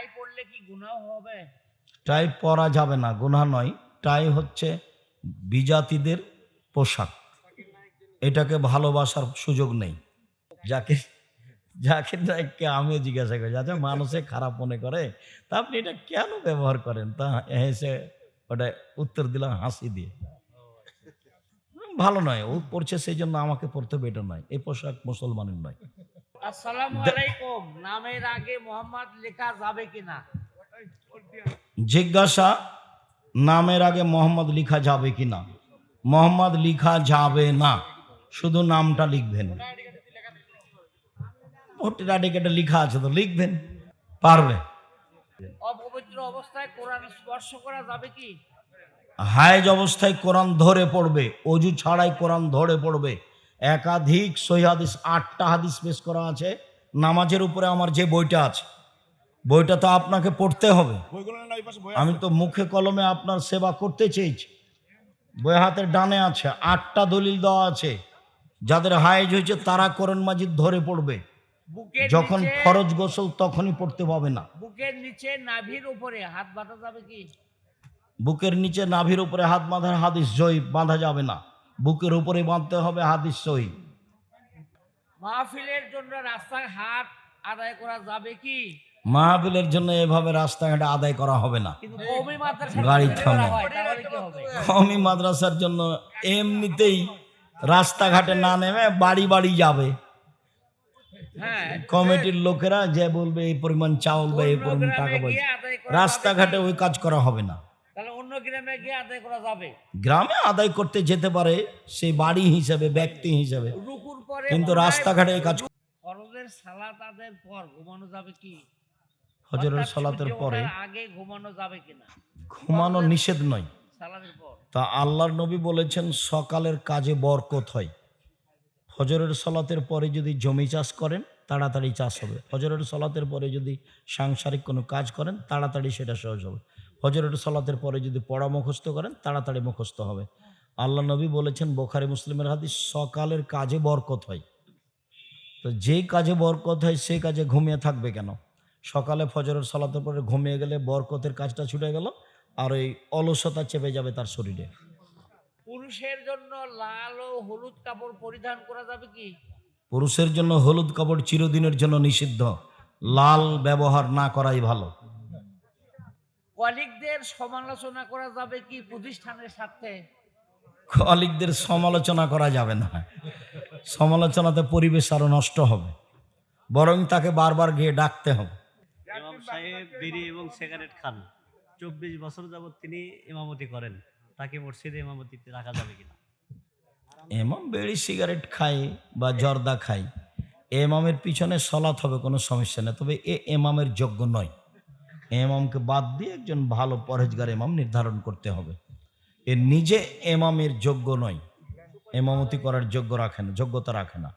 টাই পড়লে কি গুনাহ হবে? টাই পরা যাবে না, গুনাহ নয়। টাই হচ্ছে বিজাতিদের পোশাক। এটাকে ভালোবাসার সুযোগ নেই। যাকে যাকে নাকি আমিও জিজ্ঞাসা করি যাতে মানুষে খারাপ মনে করে? তা আপনি এটা কেন ব্যবহার করেন? তা হেসে ওটা উত্তর দিলাম, হাসি দিয়ে। ভালো নয়, ও পড়ছে সেই জন্য আমাকে পড়তে হবে, এটা নয়। এই পোশাক মুসলমানের নয়। আসসালামু আলাইকুম। নামের আগে মোহাম্মদ লেখা যাবে কিনা? জিজ্ঞাসা নামের আগে মোহাম্মদ লিখা যাবে কিনা? মোহাম্মদ লিখা যাবে না। শুধু নামটা লিখবেন। ভোটার টিকেটে লিখা আছে তো লিখবেন। পারবে? অপবিত্র অবস্থায় কোরআন স্পর্শ করা যাবে কি? হায়েজ অবস্থায় কোরআন ধরে পড়বে। অজু ছাড়াই কোরআন ধরে পড়বে। একাধিক সহি হাদিস আটটা হাদিস পেশ করা আছে। নামাজের উপরে আমার যে বইটা আছে বইটা তো আপনাকে পড়তে হবে। আমি তো মুখে কলমে আপনার সেবা করতে চেয়েছি। বই হাতের ডানে আছে আটটা দলিল দেওয়া আছে। যাদের হায়েজ হয়েছে তারা কোরআন মাজিদ ধরে পড়বে। যখন ফরজ গোসল তখনই পড়তে পাবে না। বুকের নিচে নাভির উপরে হাত বাঁধা যাবে কি? বুকের নিচে নাভির উপরে হাত বাঁধার হাদিস জয়ী বাঁধা যাবে না। বুকের উপরে বাঁধতে হবে হাদিস সহি মাহফিলের জন্য রাস্তায় হাট আদায় করা যাবে কি? মাহবিলের জন্য এভাবে রাস্তাঘাটে আদায় করা হবে না। গাড়ি থামে। কমি মাদ্রাসার জন্য এমনিতেই রাস্তাঘাটে না নেমে বাড়ি বাড়ি যাবে। হ্যাঁ। কমিটির লোকেরা যে বলবে এই পরিমাণ চাউল বা এই পরিমাণ টাকা পয়সা। রাস্তাঘাটে ওই কাজ করা হবে না। গ্রামে গিয়ে আদায় করা যাবে। গ্রামে আদায় করতে যেতে পারে সেই বাড়ি হিসেবে ব্যক্তি হিসেবে। রুকুর পরে কিন্তু রাস্তাঘাটে এই কাজ ফরজের সালাত আদায়ের পর ঘুমানো যাবে কি? হজরের সলাতের পরে। আগে ঘুমানো যাবে কিনা? ঘুমানো নিষেধ নয়। সালাতের পর। তা আল্লাহর নবী বলেছেন সকালের কাজে বরকত হয়। ফজরের সলাতের পরে যদি জমি চাষ করেন তাড়াতাড়ি চাষ হবে। ফজরের সলাতের পরে যদি সাংসারিক কোনো কাজ করেন তাড়াতাড়ি সেটা সহজ হবে। ফজরের সলাতের পরে যদি পড়া মুখস্থ করেন তাড়াতাড়ি মুখস্থ হবে। আল্লাহ নবী বলেছেন বোখারি মুসলিমের হাদিস সকালের কাজে বরকত হয়। তো যেই কাজে বরকত হয় সেই কাজে ঘুমিয়ে থাকবে কেন? সকালে ফজরের সলাতের পরে ঘুমিয়ে গেলে বরকতের কাজটা ছুটে গেল আর ওই অলসতা চেপে যাবে তার শরীরে। পুরুষের জন্য লাল ও হলুদ কাপড় পরিধান করা যাবে কি? পুরুষের জন্য হলুদ কাপড় চিরদিনের জন্য নিষিদ্ধ। লাল ব্যবহার না করাই ভালো। কলিগদের সমালোচনা করা যাবে কি প্রতিষ্ঠানের সাথে কলিকদের সমালোচনা করা যাবে না। সমালোচনাতে পরিবেশ আরও নষ্ট হবে। বরং তাকে বারবার গিয়ে ডাকতে হবে। ইমাম সাহেব বিড়ি এবং সিগারেট খান। চব্বিশ বছর যাবত তিনি ইমামতি করেন। তাকে মসজিদে ইমামতিতে রাখা যাবে কিনা? এমাম বেড়ি সিগারেট খায় বা জর্দা খায় এমামের পিছনে সলাৎ হবে কোনো সমস্যা নেই। তবে এ এমামের যোগ্য নয়। এমামকে বাদ দিয়ে একজন ভালো পরহেজগার এমাম নির্ধারণ করতে হবে। এ নিজে এমামের যোগ্য নয়। এমামতি করার যোগ্য রাখে না যোগ্যতা রাখে না।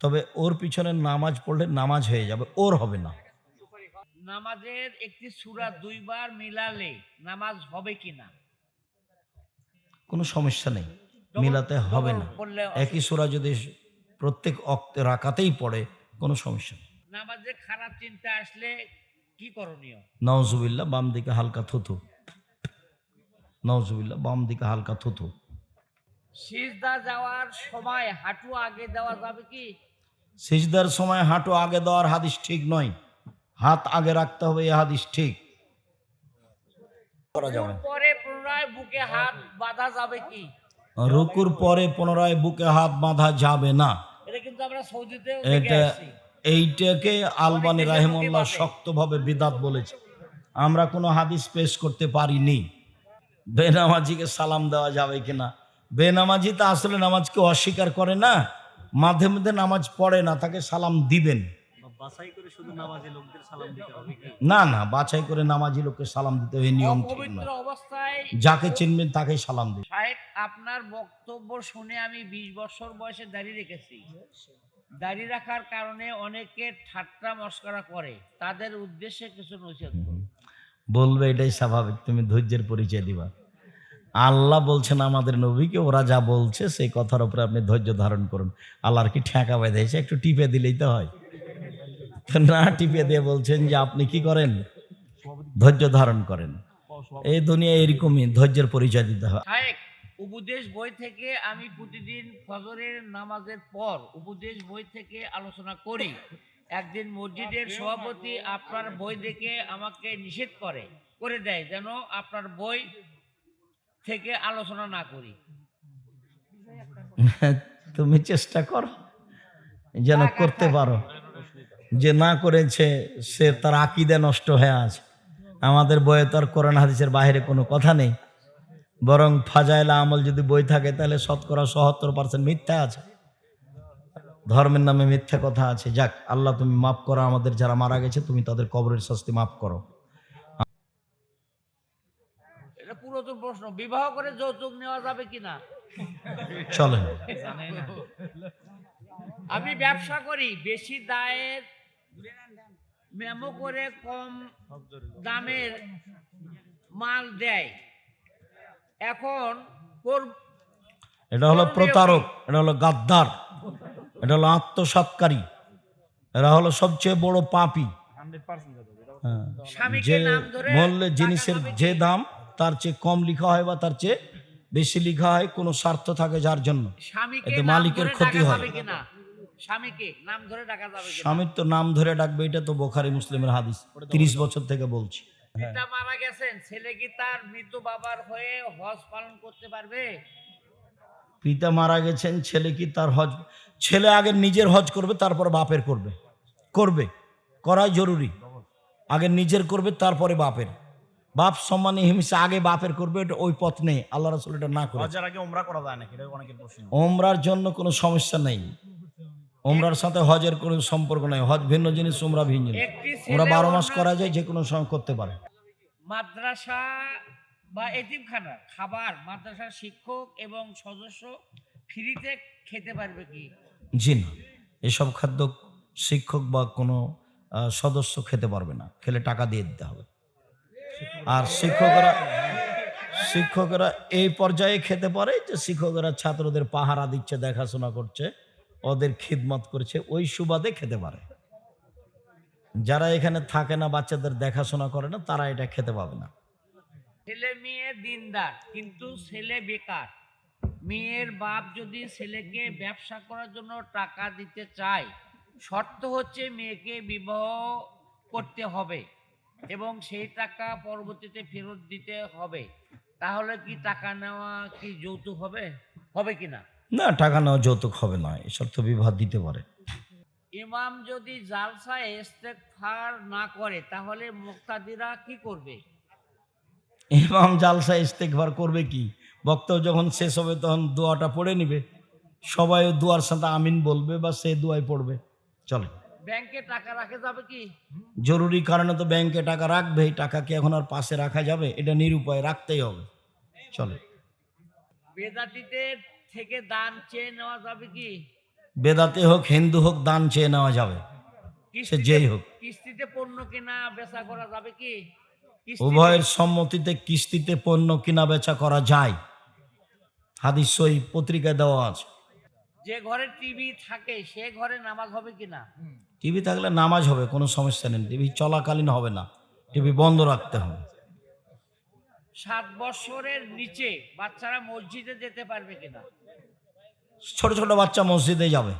তবে ওর পিছনে নামাজ পড়লে নামাজ হয়ে যাবে ওর হবে না। নামাজের একটি সূরা দুইবার মিলালে নামাজ হবে কিনা কোনো সমস্যা নেই মিলাতে হবে না। একই সুরা যদি প্রত্যেক অক্তে রাকাতেই পড়ে কোনো সমস্যা নেই। নামাজে খারাপ চিন্তা আসলে কি করণীয়? নওজুবিল্লা বাম দিকে হালকা নওজুবিল্লা বাম দিকে হালকা থুথু। সিজদা যাওয়ার সময় হাঁটু আগে দেওয়া যাবে কি? সিজদার সময় হাঁটু আগে দেওয়ার হাদিস ঠিক নয়। হাত আগে রাখতে হবে এ হাদিস ঠিক। করা যাবে পরে পুনরায় বুকে হাত বাঁধা যাবে কি? রুকুর পরে পুনরায় বুকে হাত বাঁধা যাবে না। এটা কিন্তু আমরা সৌদিতেও এটা দেখে আসছি। এইটাকে আলবানি রাহিমুল্লাহ। শক্তভাবে বিদাত বলেছে। আমরা কোনো হাদিস পেশ করতে পারিনি। বেনামাজিকে সালাম দেওয়া যাবে কিনা? বেনামাজি তো আসলে নামাজকে অস্বীকার করে না মাঝে মধ্যে নামাজ পড়ে না তাকে সালাম দিবেন। বা বাছাই করে শুধু নামাজে লোকদের সালাম দিতে হবে কি? না না বাছাই করে নামাজি লোককে সালাম দিতে হবে নিয়ম যাকে চিনবেন তাকেই সালাম দিন সাহেব আপনার বক্তব্য শুনে আমি বিশ বছর বয়সে দাঁড়িয়ে রেখেছি। দাড়ি রাখার কারণে অনেকে ঠাট্টা মস্করা করে। তাদের উদ্দেশ্যে কিছু নৈশিত বলবে এটাই স্বাভাবিক তুমি ধৈর্যের পরিচয় দিবা। আল্লাহ বলছেন আমাদের নবীকে ওরা যা বলছে সেই কথার উপরে আপনি ধৈর্য ধারণ করুন। আল্লাহর কি ঠেকা বেঁধেছে একটু টিপে দিলেই তো হয়। না টিপে দিয়ে বলছেন যে আপনি কি করেন? ধৈর্য ধারণ করেন। এই দুনিয়া এরকমই ধৈর্যের পরিচয় দিতে হয়। উপদেশ বই থেকে আমি প্রতিদিন ফজরের নামাজের পর উপদেশ বই থেকে আলোচনা করি। একদিন মসজিদের সভাপতি আপনার বই দেখে আমাকে নিষেধ করে করে দেয় যেন আপনার বই থেকে আলোচনা না করি। তুমি চেষ্টা করো যেন করতে পারো। যে না করেছে সে তার আকিদে নষ্ট হয়ে আছে। আমাদের বইয়ে তো আর কোরআন হাদিসের বাইরে কোনো কথা নেই। বরং ফাজাইলা আমল যদি বই থাকে তাহলে শতকরা সত্তর পার্সেন্ট মিথ্যা আছে। ধর্মের নামে মিথ্যা কথা আছে। যাক আল্লাহ তুমি মাফ করো আমাদের যারা মারা গেছে তুমি তাদের কবরের শাস্তি মাফ করো। এটা পুরাতন প্রশ্ন। বিবাহ করে যৌতুক নেওয়া যাবে কিনা? চলেন। আমি ব্যবসা করি বেশি দায়ের মেমো করে কম দামের মাল দেয়। এখন এটা হলো প্রতারক এটা হলো গাদ্দার এটা হলো আত্মসৎকারী এরা হলো সবচেয়ে বড় পাপী। হ্যাঁ। যে মূল্যে জিনিসের যে দাম তার চেয়ে কম লেখা হয় বা তার চেয়ে বেশি লেখা হয় কোনো স্বার্থ থাকে যার জন্য। এতে মালিকের ক্ষতি হয়। স্বামীর তো নাম ধরে ডাকবে এটা তো বোখারি মুসলিমের হাদিস তিরিশ বছর থেকে বলছি। পিতা মারা গেছেন ছেলে কি তার মৃত বাবার হয়ে হজ পালন করতে পারবে? পিতা মারা গেছেন ছেলে কি তার হজ ছেলে আগে নিজের হজ করবে তারপর বাপের করবে। করবে করাই জরুরি। আগে নিজের করবে তারপরে বাপের। বাপ সম্মানে হিংসা আগে বাপের করবে এটা ওই পথ নেই। আল্লাহ রাসুল এটা না করে। হজের আগে ওমরা করা যায় নাকি? এটা অনেকের প্রশ্ন। ওমরার জন্য কোনো সমস্যা নেই। ওমরার সাথে হজের কোনো সম্পর্ক নাই। হজ ভিন্ন জিনিস ওমরা ভিন্ন জিনিস। ওমরা বারো মাস করা যায় যে কোনো সময় করতে পারে। মাদ্রাসা বা এতিমখানা খাবার মাদ্রাসার শিক্ষক এবং সদস্য ফ্রিতে খেতে পারবে কি? জি না। এসব খাদ্য শিক্ষক বা কোনো আহ, সদস্য খেতে পারবে না। খেলে টাকা দিয়ে দিতে হবে। আর শিক্ষকরা শিক্ষকরা এই পর্যায়ে খেতে পারে যে শিক্ষকরা ছাত্রদের পাহারা দিচ্ছে দেখাশোনা করছে। ওদের খিদমত করছে, ওই সুবাদে খেতে পারে। যারা এখানে থাকে না, বাচ্চাদের দেখাশোনা করে না, তারা এটা খেতে পাবে না। ছেলে মেয়ে দিনদার, কিন্তু ছেলে বেকার। মেয়ের বাপ যদি ছেলেকে ব্যবসা করার জন্য টাকা দিতে চায়, শর্ত হচ্ছে মেয়েকে বিবাহ করতে হবে এবং সেই টাকা পরবর্তীতে ফেরত দিতে হবে। তাহলে কি টাকা নেওয়া কি যৌতুক হবে? হবে কি না? না টাকা নেওয়া যৌতুক হবে না এসব তো বিবাহ দিতে পারে। ইমাম যদি জালসায় ইস্তেগফার না করে তাহলে মুক্তাদিরা কি করবে? ইমাম জালসা ইস্তেকবার করবে কি? বক্তব্য যখন শেষ হবে তখন দোয়াটা পড়ে নিবে। সবাই দোয়ার সাথে আমিন বলবে বা সে দোয়াই পড়বে। চলে। ব্যাংকে টাকা রাখা যাবে কি? জরুরি কারণে তো ব্যাংকে টাকা রাখবে টাকা কি এখন আর পাশে রাখা যাবে? এটা নিরুপায় রাখতেই হবে। চলে। বেদাতিদের থেকে দান চেয়ে নেওয়া যাবে কি? বেদাতে হোক হিন্দু হোক দান চেয়ে নেওয়া যাবে। সে যেই হোক। কিস্তিতে পণ্য কেনা বেচা করা যাবে কি? উভয়ের সম্মতিতে কিস্তিতে পণ্য কিনা বেচা করা যায়। হাদিস সই পত্রিকায় দেওয়া আছে। যে ঘরে টিভি থাকে সে ঘরে নামাজ হবে কিনা টিভি থাকলে নামাজ হবে কোনো সমস্যা নেই। টিভি চলাকালীন হবে না। টিভি বন্ধ রাখতে হবে। সাত বছরের নিচে বাচ্চারা মসজিদে যেতে পারবে কিনা? ছোট ছোট বাচ্চা মসজিদে যাবে।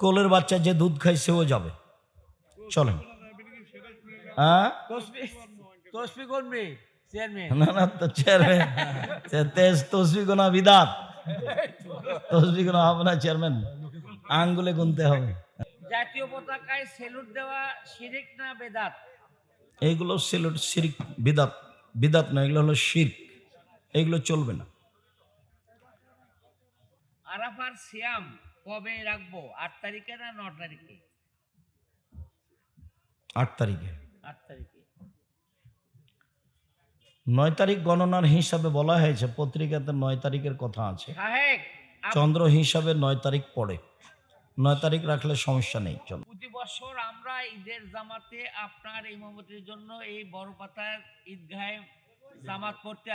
কোলের বাচ্চা যে দুধ খায় সেও যাবে। চলেন। হ্যাঁ? তসবি করবে চেয়ারম্যান। না না তো চেয়ারম্যান। তেজ তসবি গোনা বিদাত। তসবি গোনা হবে না চেয়ারম্যান। আঙ্গুলে গুনতে হবে। জাতীয় পতাকায় সেলুট দেওয়া শিরিক না বেদাত? এইগুলো সিলেট শিরিক বিদাত। বিদাত না এগুলো হলো শির্ক। এগুলো চলবে না। আরাফার সিয়াম কবে রাখব? আট তারিখে না ন তারিখে? আট তারিখে। আট তারিখে। নয় তারিখ গণনার হিসাবে বলা হয়েছে পত্রিকাতে নয় তারিখের কথা আছে। চন্দ্র হিসাবে নয় তারিখ পড়ে। নয় তারিখ রাখলে সমস্যা নেই চলো। প্রতি বছর আমরা ঈদের জামাতে আপনার ইমামতির জন্য এই বড় পাতার ঈদগাহে জামাত পড়তে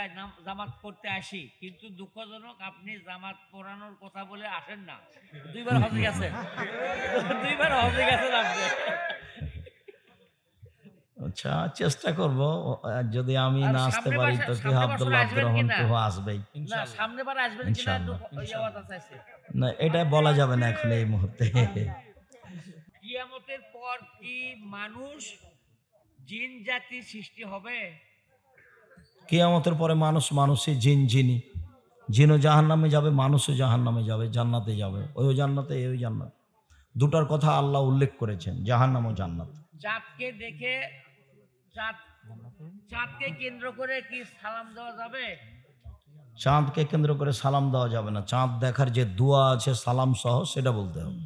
জামাত করতে আসি। কিন্তু দুঃখজনক আপনি জামাত পড়ানোর কথা বলে আসেন না। দুইবার হজে গেছেন। দুইবার হজে গেছেন আপনি। আচ্ছা চেষ্টা করব। যদি আমি না আসতে পারি তো কি আব্দুল্লাহ আব্দুর রহমান? তো আসবেই। সামনে বার আসবেন কিনা না এটা বলা যাবে না এখন এই মুহূর্তে। কিয়ামতের পর কি মানুষ জিন জাতি সৃষ্টি হবে? কিয়ামতের পরে মানুষ মানুষই জিন জিনি। জিনও জাহান নামে যাবে মানুষও জাহান নামে যাবে জান্নাতে যাবে। ওই জান্নাতে এই জান্নাত। দুটার কথা আল্লাহ উল্লেখ করেছেন জাহান নাম ও জান্নাত। চাঁদকে দেখে চাঁদ চাঁদকে কেন্দ্র করে কি সালাম দেওয়া যাবে? চাঁদকে কেন্দ্র করে সালাম দেওয়া যাবে না। চাঁদ দেখার যে দোয়া আছে সালাম সহ সেটা বলতে হবে।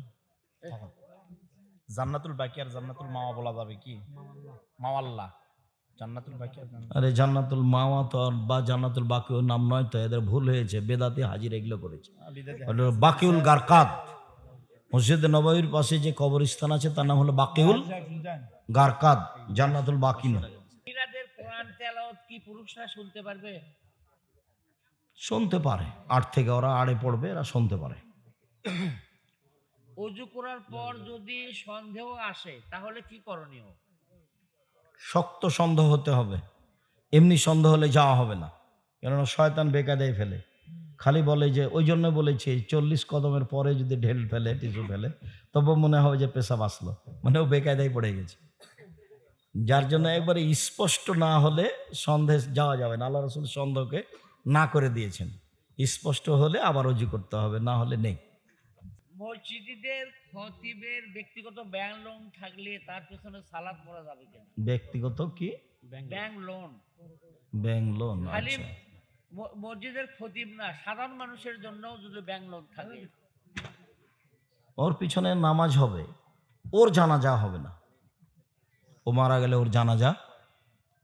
জান্নাতুল বাকি আর জান্নাতুল মাওয়া বলা যাবে কি? মাওয়াল্লাহ। জান্নাতুল বাকি আর আরে জান্নাতুল মাওয়া তো বা জান্নাতুল বাকিউর নাম নয় তো এদের ভুল হয়েছে। বেদাতি হাজির এগুলো করেছে। বাকিউল গারকাত মসজিদ নবাবির পাশে যে কবরস্থান আছে তার নাম হলো বাকিউল গারকাদ। জান্নাতুল বাকি কোরআন তেলাওয়াত কি পুরুষরা শুনতে পারবে? শুনতে পারে। আট থেকে ওরা আড়ে পড়বে এরা শুনতে পারে। অজু করার পর যদি সন্দেহ আসে তাহলে কি করণীয়? শক্ত সন্দেহ হতে হবে। এমনি সন্দেহ হলে যাওয়া হবে না। কেননা শয়তান বেকায়দায় ফেলে। খালি বলে যে ওই জন্য বলেছি চল্লিশ কদমের পরে যদি ঢেল ফেলে টিস্যু ফেলে তবে মনে হবে যে পেশাব আসলো। মানে ও বেকায়দায় পড়ে গেছে। যার জন্য একবারে স্পষ্ট না হলে সন্দেহ যাওয়া যাবে না। আল্লাহ রসুল সন্দেহকে না করে দিয়েছেন। স্পষ্ট হলে আবার অজু করতে হবে না হলে নেই। মসজিদের খতিবের ব্যক্তিগত ব্যাংক লোন থাকলে তার পেছনে সালাদ করা যাবে কিনা? ব্যক্তিগত কি? Bank loan. Bank loan. খালি আচ্ছা। মসজিদের খতিব না সাধারণ মানুষের জন্য যদি ব্যাংক লোন থাকে। ওর পিছনে নামাজ হবে ওর জানাজা হবে না। ও মারা গেলে ওর জানাজা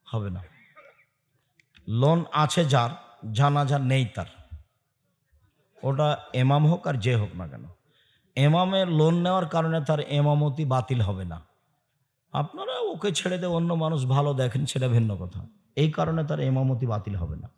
হবে না। লোন আছে যার জানাজা নেই তার। ওটা এমাম হোক আর যে হোক না কেন। এমামের লোন নেওয়ার কারণে তার এমামতি বাতিল হবে না। আপনারা ওকে ছেড়ে দিয়ে অন্য মানুষ ভালো দেখেন, সেটা ভিন্ন কথা। এই কারণে তার এমামতি বাতিল হবে না।